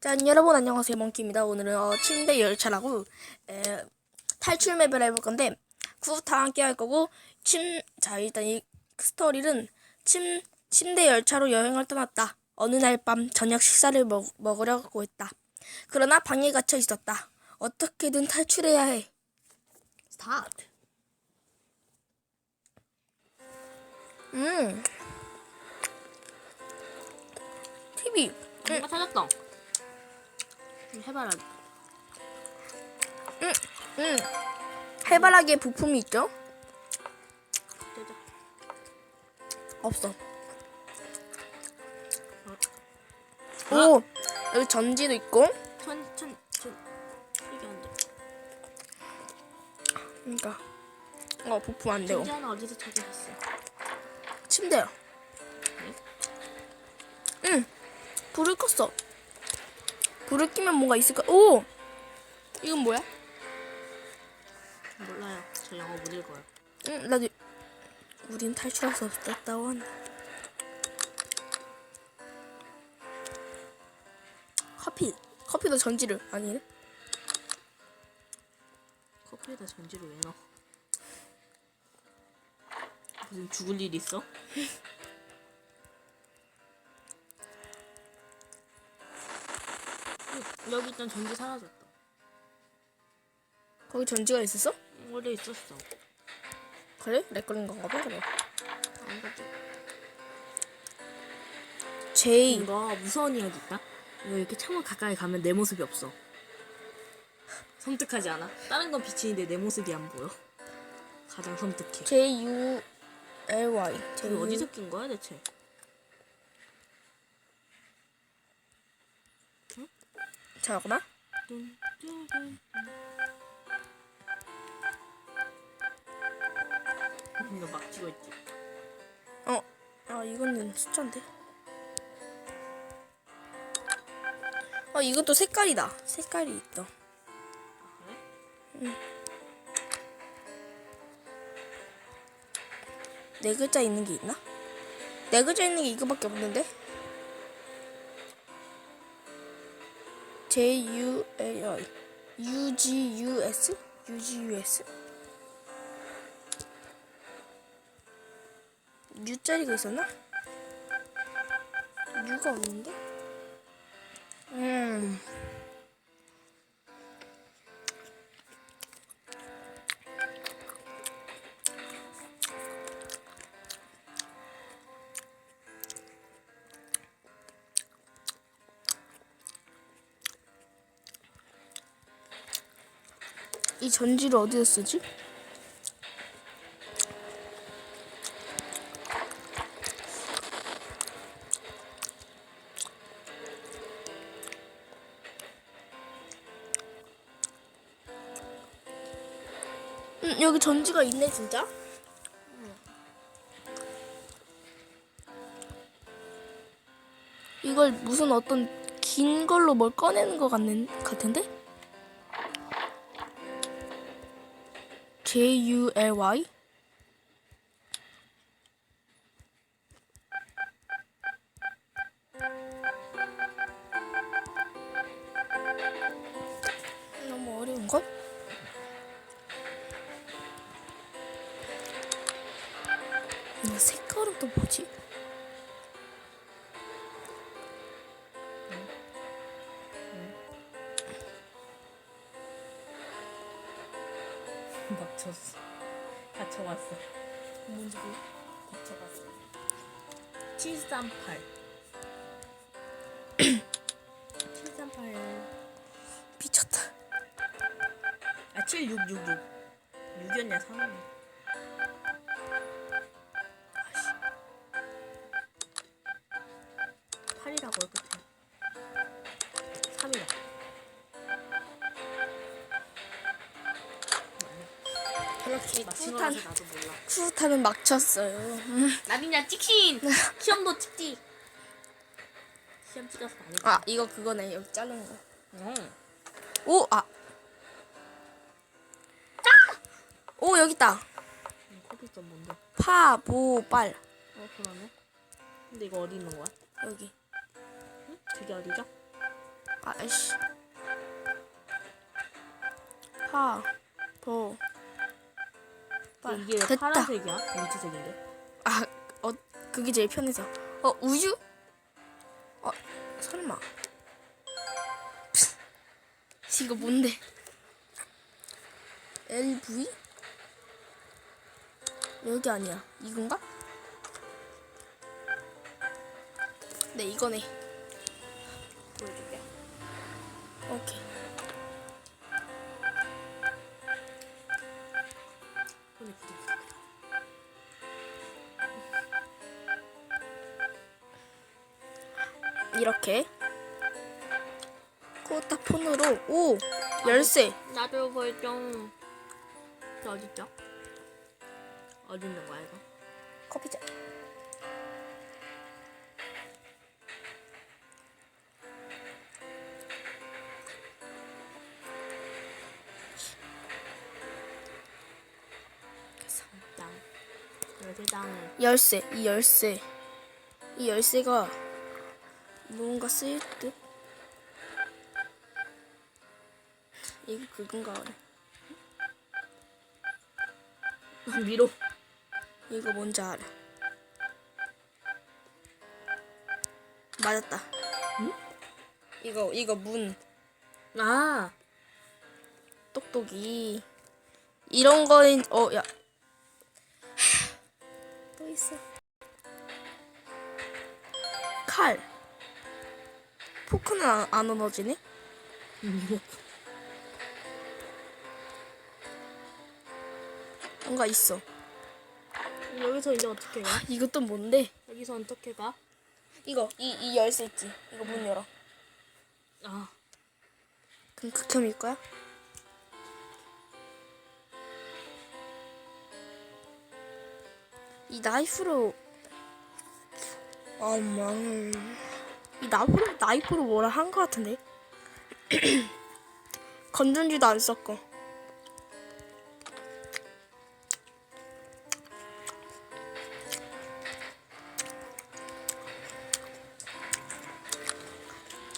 자, 여러분 안녕하세요. 몽키입니다. 오늘은 어, 침대 열차라고 에, 탈출 맵을 해볼 건데 구타 함께 할 거고 침, 자 일단 이 스토리는 침 침대 열차로 여행을 떠났다. 어느 날 밤 저녁 식사를 먹, 먹으려고 했다. 그러나 방에 갇혀 있었다. 어떻게든 탈출해야 해. 스타트. 음. TV. 뭔가 찾았다. 좀 해봐라. 음. 해바라기에 부품이 있죠? 없어. 오, 여기 전지도 있고. 천, 천, 천. 이게 안 돼. 그러니까 어 부품 안 되고 하나 어디서 찾아왔어? 침대야. 불을 껐어. 불을 끄면 뭐가 있을까? 오, 이건 뭐야? 몰라요. 저 영어 못 읽어요. 응, 나도 우린 탈출할 수 없었다 원. 커피, 커피도 전지를 아니네. 커피에다 전지를 왜 넣어? 무슨 죽을 일 있어? 여기 있던 전지 사라졌다. 거기 전지가 있었어? 원래 있었어. 그래? 렉 걸린 건가 봐 그래. 안 가지. 제이. 이거 무서운 이야기 있다. 이거 이렇게 창문 가까이 가면 내 모습이 없어. 섬뜩하지 않아? 다른 건 빛이는데 내 모습이 안 보여. 가장 섬뜩해. J U L Y. 이거 어디서 낀 거야 대체? 잠깐만. 이거 막 찍어 있지. 어, 아 이거는 숫자인데. 어 이것도 색깔이다. 색깔이 있다. 아, 그래? 네 글자 있는 게 있나? 네 글자 있는 게 이거밖에 없는데. J U L U G U S U G U S U 자리가 있었나? U가 없는데? 음. 이 전지를 어디다 쓰지? 음, 여기 전지가 있네 진짜. 이걸 무슨 어떤 긴 걸로 뭘 꺼내는 것 같는 같은데? J U L Y 너무 어려운 걸? 이거 색깔은 또 뭐지? 막혔어. 갇혀왔어. 뭔지 몰라. 갇혀갔어. 738. 738. 미쳤다. 아, 7666. 6이었냐, 3이었냐. 푸탄 나도 몰라. 푸탄은 막혔어요. 음. 나비냐 찍힌! 시험도 찍지! 시험 찍어서 나는 아 이거 그거네 여기 자른 거. 응. 오 아. 오 여기 있다. 커피 좀 뭔데? 파보빨 어, 그러네. 근데 이거 어디 있는 거야? 여기. 그게 어디죠? 아이씨. 파, 도. 빨. 이게 왜 됐다. 파란색이야? 민트색인데. 아, 어, 그게 제일 편해서. 어, 우유? 어, 설마. 이거 뭔데? LV? 여기 아니야. 이건가? 네, 이거네. 보여줄게. 오케이. 이렇게. 코타 폰으로, 오! 열쇠. 나도. 저 어딨죠? 어디 있는 거야 이거? 커피잔. 열쇠, 이 열쇠. 이 열쇠가 뭔가 쓰일 듯? 이게 그건가 그래. 위로. 이거 뭔지 알아. 맞았다. 이거, 이거 문. 아. 똑똑이. 이런 거는, 어, 야. 또 있어. 칼. 포크는 안, 안 얻어지네? 뭔가 있어. 여기서 이제 어떻게 가? 이것도 뭔데? 여기서 어떻게 가? 이거, 이, 이 열쇠 있지? 이거 문 열어. 아. 그럼 극혐일 거야? 이 나이프로 아 망을 이 나이프로 나이프로 뭐라 한거 같은데 건전지도 안 썼고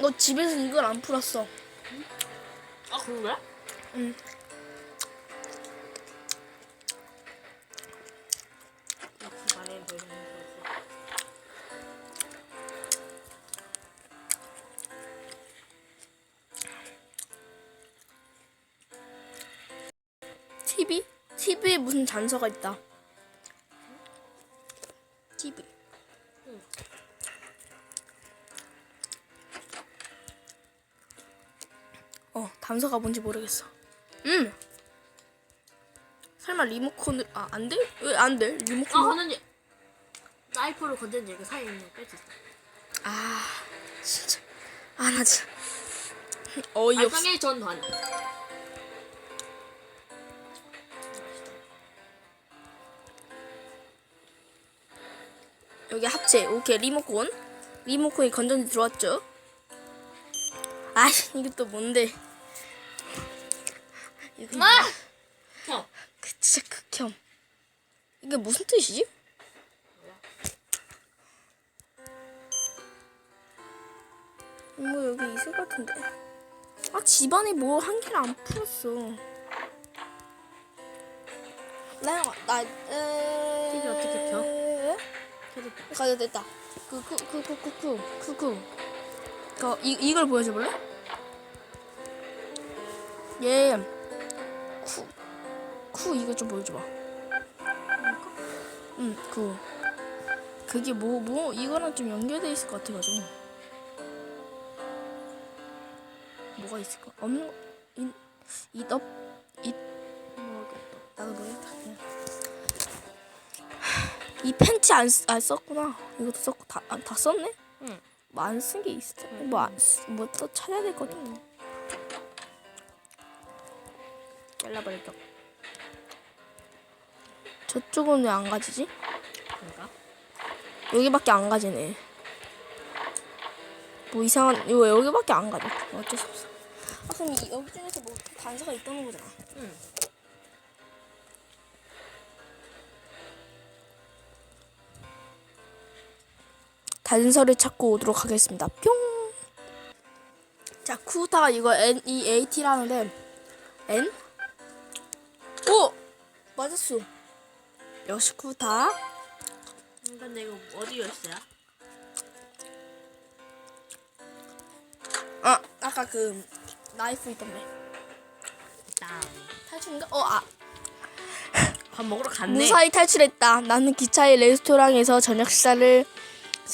너 집에서 이걸 안 풀었어 아 그래? 응. 역시 말해 보이는 TV에 무슨 단서가 있다. TV. 응. 어, 단서가 뭔지 모르겠어. 음. 설마 리모컨을 아, 안 돼? 왜 안 돼? 아 리모컨. 하는지 나이프로 건전지 그 사이에 있는 거뺄수 있어. 아, 진짜. 아, 나 진짜. 어이없어. 발상의 전환. 여기 합체. 오케이, 리모컨. 리모컨이 건전지 들어왔죠? 아, 이게 또 뭔데? 이거 아! 형. 그 진짜 극혐. 이게 무슨 뜻이지? 뭐 여기 있을 것 같은데. 아 집안에 뭐 한 개를 안 풀었어. 나영아 나 에... TV 어떻게 켜? 켜? 가져 됐다. 그쿠쿠쿠쿠 쿠쿠. 그 이, 이걸 보여줘 볼래? 얘 쿠. 쿠 이거 좀 보여줘봐. 응, 그 그게 뭐 뭐 이거랑 좀 연결돼 있을 것 같아가지고 뭐가 있을까? 없는 거- 인 이업 이 팬츠 안, 쓰- 안 썼구나. 이것도 썼고 다, 아, 다 썼네? 응. 뭐 안 쓴 게 있어. 뭐뭐또 찾아야 되거든. 잘라버릴까? 저쪽은 왜 안 가지지? 그러니까. 여기밖에 안 가지네. 뭐 이상한 이거 여기밖에 안 가네. 어쩔 수 없어. 아 그럼 이, 여기 중에서 뭐 단서가 있다는 거잖아. 응. 단서를 찾고 오도록 하겠습니다. 뿅. 쿠타가 이거 N E A T라는데 N? 오 맞았어. 역시 쿠타. 음, 근데 이거 어디 열쇠야? 아 아까 그 나이프 있던데 땅. 탈출인가? 어 아 밥 먹으러 갔네. 무사히 탈출했다. 나는 기차의 레스토랑에서 저녁 식사를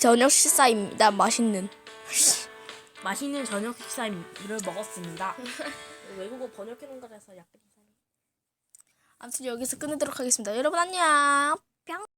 저녁 식사입니다. 맛있는. 맛있는 저녁 식사를 먹었습니다. 외국어 번역해놓은 거라서 약간 이상해. 아무튼 여기서 끝내도록 하겠습니다. 여러분 안녕. 뿅.